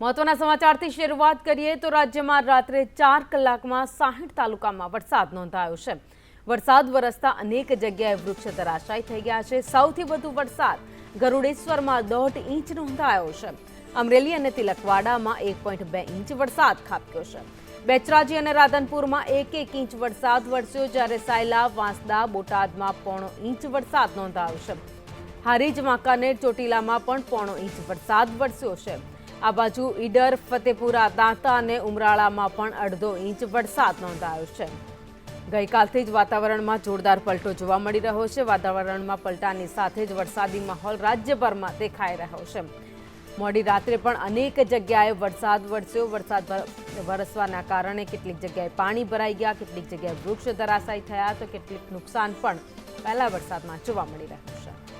મહત્વના સમાચારથી શરૂઆત કરીએ તો રાજ્યમાં રાત્રે ચાર કલાકમાં સાહીઠ તાલુકામાં વરસાદ નોંધાયો છે. વરસાદ વરસતા અનેક જગ્યાએ વૃક્ષ ધરાશાયી થઈ ગયા છે. સૌથી વધુ વરસાદ ગરુડેશ્વરમાં દોઢ ઇંચ નોંધાયો છે. અમરેલી અને તિલકવાડામાં એક પોઈન્ટ બે ઇંચ વરસાદ ખાબક્યો છે. બેચરાજી અને રાધનપુરમાં એક એક ઇંચ વરસાદ વરસ્યો જ્યારે સાયલા, વાંસદા, બોટાદમાં પોણો ઇંચ વરસાદ નોંધાયો છે. હારીજ, વાંકાનેર, ચોટીલામાં પણ પોણો ઇંચ વરસાદ વરસ્યો છે. આ બાજુ ઈડર, ફતેપુરા, દાંતા અને ઉમરાળામાં પણ અડધો ઇંચ વરસાદ નોંધાયો છે. ગઈકાલથી જ વાતાવરણમાં જોરદાર પલટો જોવા મળી રહ્યો છે. વાતાવરણમાં પલટાની સાથે જ વરસાદી માહોલ રાજ્યભરમાં દેખાઈ રહ્યો છે. મોડી રાત્રે પણ અનેક જગ્યાએ વરસાદ વરસ્યો. વરસાદ વરસવાના કારણે કેટલીક જગ્યાએ પાણી ભરાઈ ગયા, કેટલીક જગ્યાએ વૃક્ષ ધરાશાયી થયા. તો કેટલીક નુકસાન પણ પહેલા વરસાદમાં જોવા મળી રહ્યું છે.